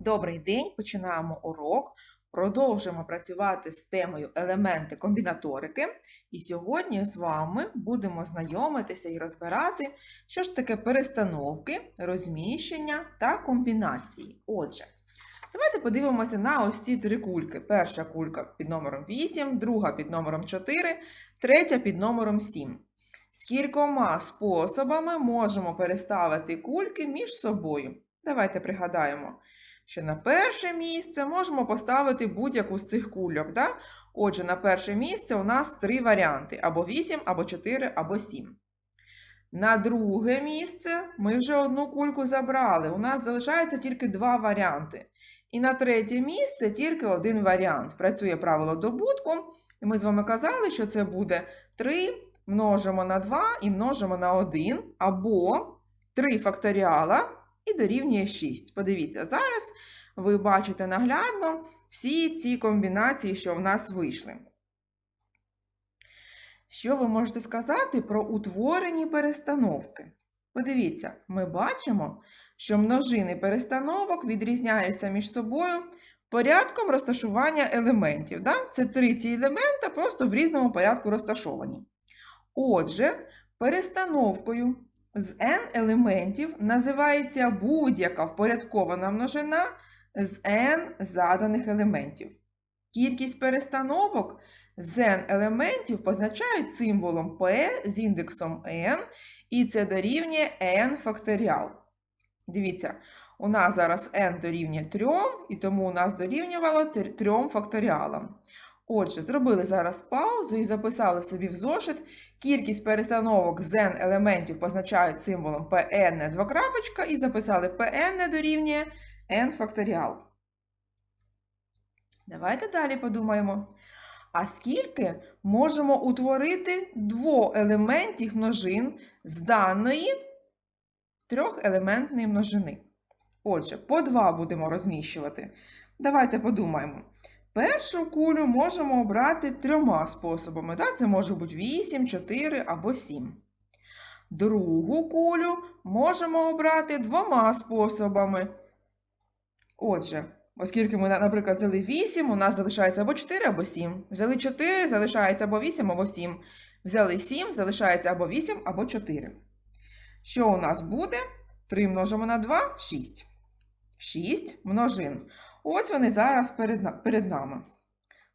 Добрий день! Починаємо урок. Продовжуємо працювати з темою елементи комбінаторики. І сьогодні з вами будемо знайомитися і розбирати, що ж таке перестановки, розміщення та комбінації. Отже, давайте подивимося на ось ці три кульки. Перша кулька під номером 8, друга під номером 4, третя під номером 7. Скількома способами можемо переставити кульки між собою. Давайте пригадаємо, що на перше місце можемо поставити будь-яку з цих кульок. Да? Отже, на перше місце у нас три варіанти: або 8, або 4, або 7. На друге місце ми вже одну кульку забрали. У нас залишається тільки два варіанти. І на третє місце тільки один варіант. Працює правило добутку. І ми з вами казали, що це буде 3 множимо на 2 і множимо на 1, або 3 факторіала і дорівнює 6. Подивіться, зараз ви бачите наглядно всі ці комбінації, що в нас вийшли. Що ви можете сказати про утворені перестановки? Подивіться, ми бачимо, що множини перестановок відрізняються між собою порядком розташування елементів. Да? Це три ці елемента просто в різному порядку розташовані. Отже, перестановкою з n елементів називається будь-яка впорядкована множина з n заданих елементів. Кількість перестановок з n елементів позначають символом p з індексом n, і це дорівнює n факторіал. Дивіться, у нас зараз n дорівнює 3, і тому у нас дорівнювало 3 факторіалам. Отже, зробили зараз паузу і записали собі в зошит. Кількість перестановок з n елементів позначають символом pn двокрапочка, і записали pn дорівнює n факторіал. Давайте далі подумаємо. А скільки можемо утворити двоелементів множин з даної трьохелементної множини? Отже, по два будемо розміщувати. Давайте подумаємо. Першу кулю можемо обрати трьома способами. Да? Це може бути 8, 4 або 7. Другу кулю можемо обрати двома способами. Отже, оскільки ми, наприклад, взяли 8, у нас залишається або 4, або 7. Взяли 4, залишається або 8, або 7. Взяли 7, залишається або 8, або 4. Що у нас буде? 3 множимо на 2 6. 6 множин. Ось вони зараз перед, перед нами.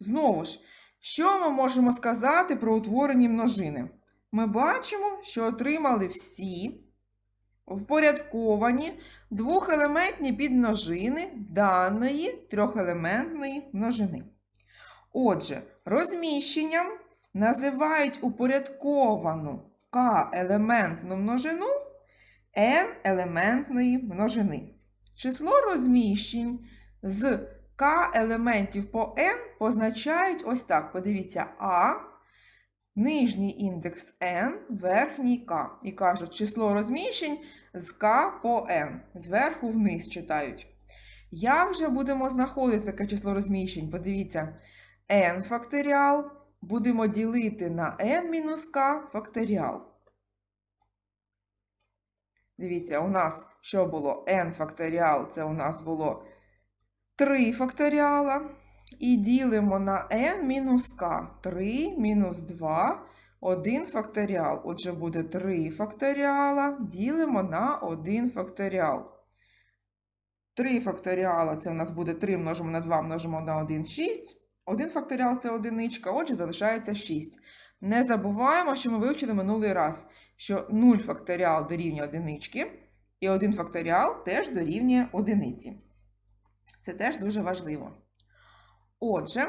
Знову ж, що ми можемо сказати про утворені множини? Ми бачимо, що отримали всі впорядковані двохелементні підмножини даної трьохелементної множини. Отже, розміщенням називають упорядковану k-елементну множину n-елементної множини. Число розміщень з k елементів по n позначають ось так. Подивіться, А, нижній індекс n, верхній k. І кажуть, число розміщень з k по n. Зверху вниз читають. Як же будемо знаходити таке число розміщень? Подивіться, n факторіал будемо ділити на n-k факторіал. Дивіться, у нас що було n факторіал, це у нас було 3 факторіала. І ділимо на n мінус k. 3 мінус 2, 1 факторіал. Отже, буде 3 факторіала. Ділимо на 1 факторіал. 3 факторіала це у нас буде 3 множимо на 2 множимо на 1 6. 1 факторіал це одиничка, отже, залишається 6. Не забуваємо, що ми вивчили минулий раз, що 0 факторіал дорівнює одинички, і 1 факторіал теж дорівнює одиниці. Це теж дуже важливо. Отже,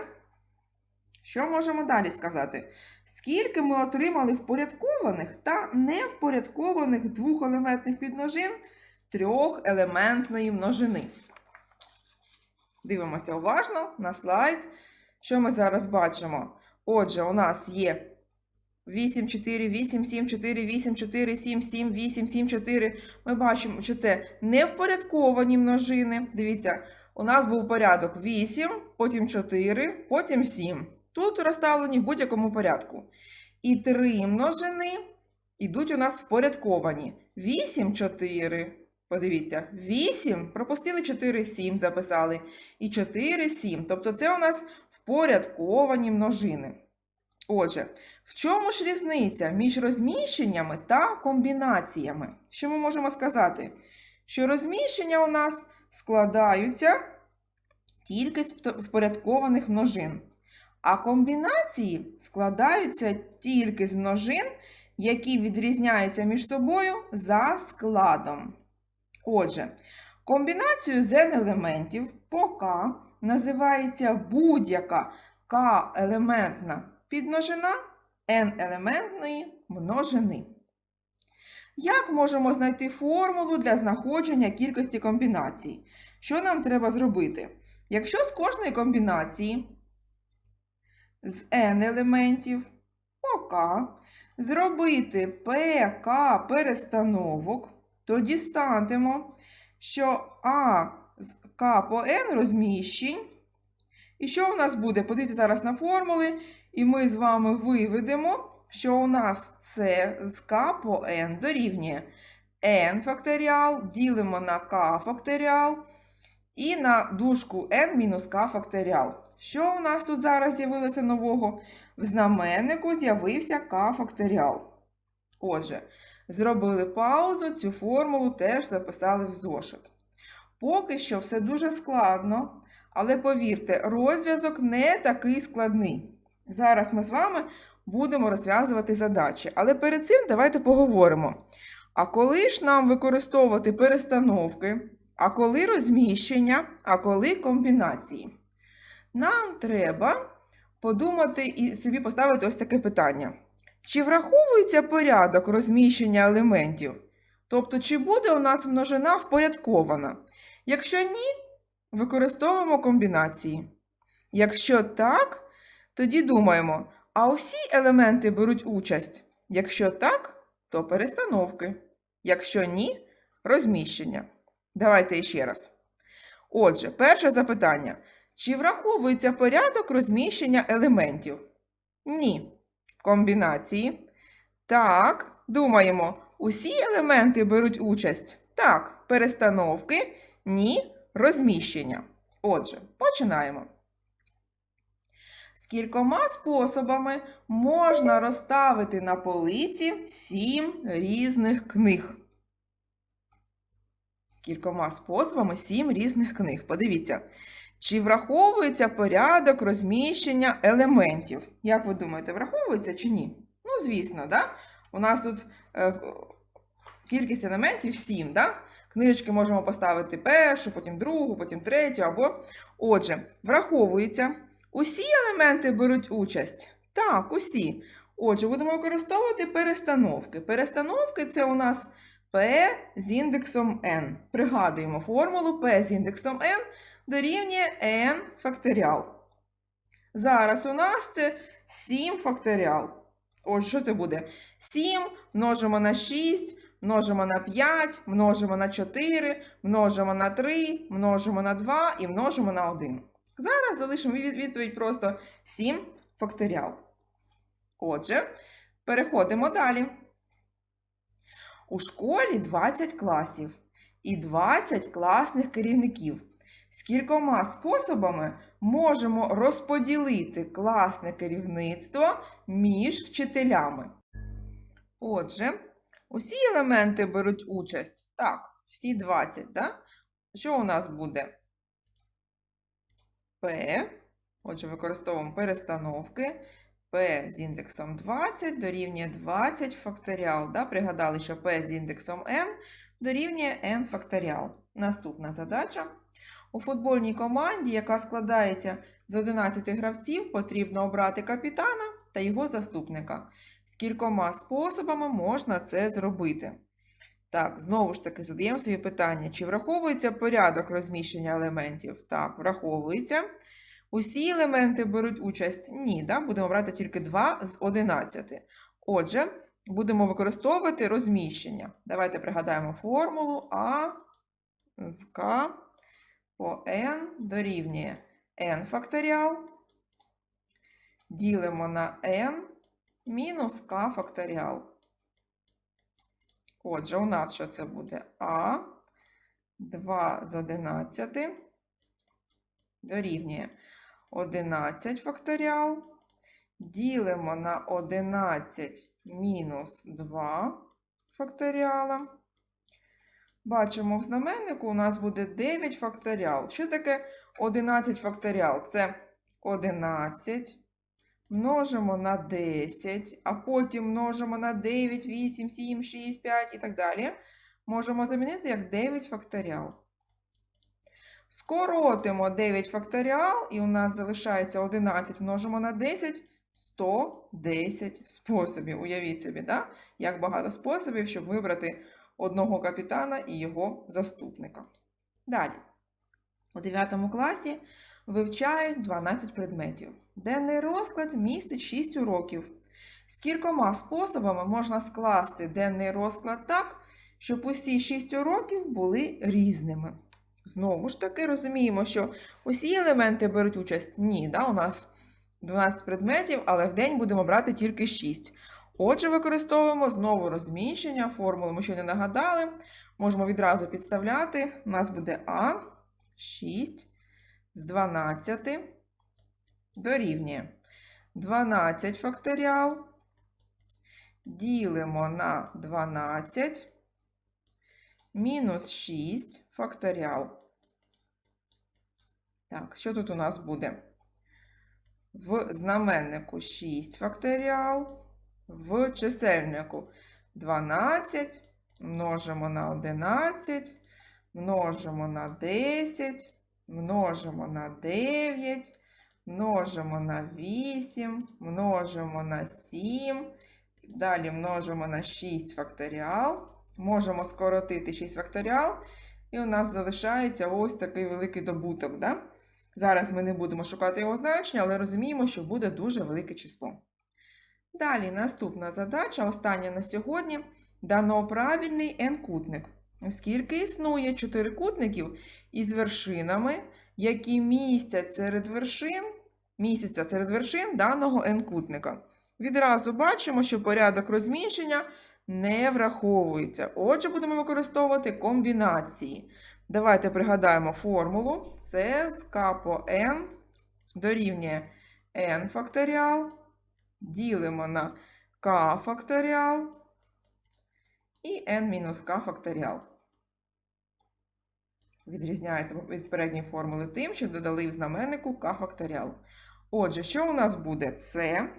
що можемо далі сказати? Скільки ми отримали впорядкованих та невпорядкованих двохелементних підмножин трьохелементної множини? Дивимося уважно на слайд. Що ми зараз бачимо? Отже, у нас є 8, 4, 8, 7, 4, 8, 4, 7, 7, 8, 7, 4. Ми бачимо, що це невпорядковані множини. Дивіться, у нас був порядок 8, потім 4, потім 7. Тут розставлені в будь-якому порядку. І три множини йдуть у нас впорядковані. 8, 4, Подивіться, 8, пропустили 4, 7 записали. І 4, 7. Тобто це у нас впорядковані множини. Отже, в чому ж різниця між розміщеннями та комбінаціями? Що ми можемо сказати? Що розміщення у нас складаються тільки з впорядкованих множин, а комбінації складаються тільки з множин, які відрізняються між собою за складом. Отже, комбінацію з n елементів по k називається будь-яка k-елементна підмножина n-елементної множини. Як можемо знайти формулу для знаходження кількості комбінацій? Що нам треба зробити? Якщо з кожної комбінації з n елементів k зробити pk перестановок, то дістанемо, що А з К по N розміщень. І що у нас буде? Подивіться зараз на формули, і ми з вами виведемо, що у нас С з К по N дорівнює n факторіал, ділимо на k факторіал і на дужку n мінус k факторіал. Що у нас тут зараз з'явилося нового? В знаменнику з'явився k факторіал. Отже, зробили паузу, цю формулу теж записали в зошит. Поки що все дуже складно, але повірте, розв'язок не такий складний. Зараз ми з вами будемо розв'язувати задачі. Але перед цим давайте поговоримо. А коли ж нам використовувати перестановки, а коли розміщення, а коли комбінації? Нам треба подумати і собі поставити ось таке питання. Чи враховується порядок розміщення елементів? Тобто, чи буде у нас множина впорядкована? Якщо ні, використовуємо комбінації. Якщо так, тоді думаємо, а усі елементи беруть участь? Якщо так, то перестановки. Якщо ні, розміщення. Давайте ще раз. Отже, перше запитання. Чи враховується порядок розміщення елементів? Ні. Комбінації. Так, думаємо, усі елементи беруть участь? Так, перестановки. Ні, розміщення. Отже, починаємо. Скількома способами можна розставити на полиці сім різних книг. Скількома способами сім різних книг. Подивіться, чи враховується порядок розміщення елементів? Як ви думаєте, враховується чи ні? Ну, звісно, да? у нас тут е, кількість елементів 7, да? Книжечки можемо поставити першу, потім другу, потім третю або. Отже, враховується. Усі елементи беруть участь? Так, усі. Отже, будемо використовувати перестановки. Перестановки це у нас P з індексом n. Пригадуємо формулу P з індексом n дорівнює n факторіал. Зараз у нас це 7 факторіал. Отже, що це буде? 7 множимо на 6, множимо на 5, множимо на 4, множимо на 3, множимо на 2 і множимо на 1. Зараз залишимо відповідь просто 7 факторіал. Отже, переходимо далі. У школі 20 класів і 20 класних керівників. Скількома способами можемо розподілити класне керівництво між вчителями. Отже, усі елементи беруть участь. Так, всі 20, да? Що у нас буде? P. Отже, використовуємо перестановки. P з індексом 20 дорівнює 20 факторіал. Да? Пригадали, що P з індексом n дорівнює n факторіал. Наступна задача. У футбольній команді, яка складається з 11 гравців, потрібно обрати капітана та його заступника. Скількома способами можна це зробити? Так, знову ж таки, задаємо собі питання: чи враховується порядок розміщення елементів? Так, враховується. Усі елементи беруть участь? Ні, да? будемо брати тільки 2 з 11. Отже, будемо використовувати розміщення. Давайте пригадаємо формулу А з К по n дорівнює n факторіал. Ділимо на n мінус k факторіал. Отже, у нас що це буде? А 2 з 11 дорівнює 11 факторіал. Ділимо на 11 мінус 2 факторіала. Бачимо, в знаменнику у нас буде 9 факторіал. Що таке 11 факторіал? Це 11 множимо на 10, а потім множимо на 9, 8, 7, 6, 5 і так далі. Можемо замінити як 9 факторіал. Скоротимо 9 факторіал, і у нас залишається 11 множимо на 10, 110 способів. Уявіть собі, да? як багато способів, щоб вибрати одного капітана і його заступника. Далі. У 9 класі вивчають 12 предметів. Денний розклад містить 6 уроків. З кількома способами можна скласти денний розклад так, щоб усі 6 уроків були різними. Знову ж таки, розуміємо, що усі елементи беруть участь. Ні, да, у нас 12 предметів, але в день будемо брати тільки 6. Отже, використовуємо знову розміщення, формулу ми ще не нагадали. Можемо відразу підставляти. У нас буде А 6 з 12 дорівнює 12 факторіал. Ділимо на 12 мінус 6 факторіал. Так, що тут у нас буде? В знаменнику 6 факторіал, в чисельнику 12, множимо на 11, множимо на 10, множимо на 9, множимо на 8, множимо на 7, далі множимо на 6 факторіал. Можемо скоротити 6 факторіал, і у нас залишається ось такий великий добуток. Да? Зараз ми не будемо шукати його значення, але розуміємо, що буде дуже велике число. Далі наступна задача, остання на сьогодні, дано правильний n-кутник. Оскільки існує чотирикутників із вершинами, які містять серед вершин, містяться серед вершин даного n-кутника. Відразу бачимо, що порядок розміщення не враховується. Отже, будемо використовувати комбінації. Давайте пригадаємо формулу. Це з k по n дорівнює n факторіал. Ділимо на k факторіал і n-k факторіал. Відрізняється від передньої формули тим, що додали в знаменнику k факторіал. Отже, що у нас буде? Це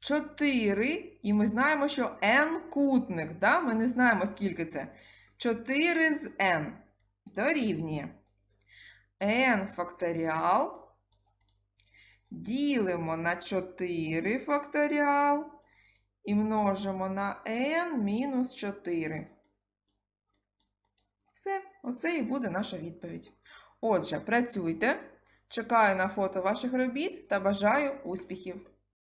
4, і ми знаємо, що n кутник. Да? Ми не знаємо, скільки це. 4 з n дорівнює n факторіал. Ділимо на 4 факторіал і множимо на n мінус 4. Оце і буде наша відповідь. Отже, працюйте. Чекаю на фото ваших робіт та бажаю успіхів!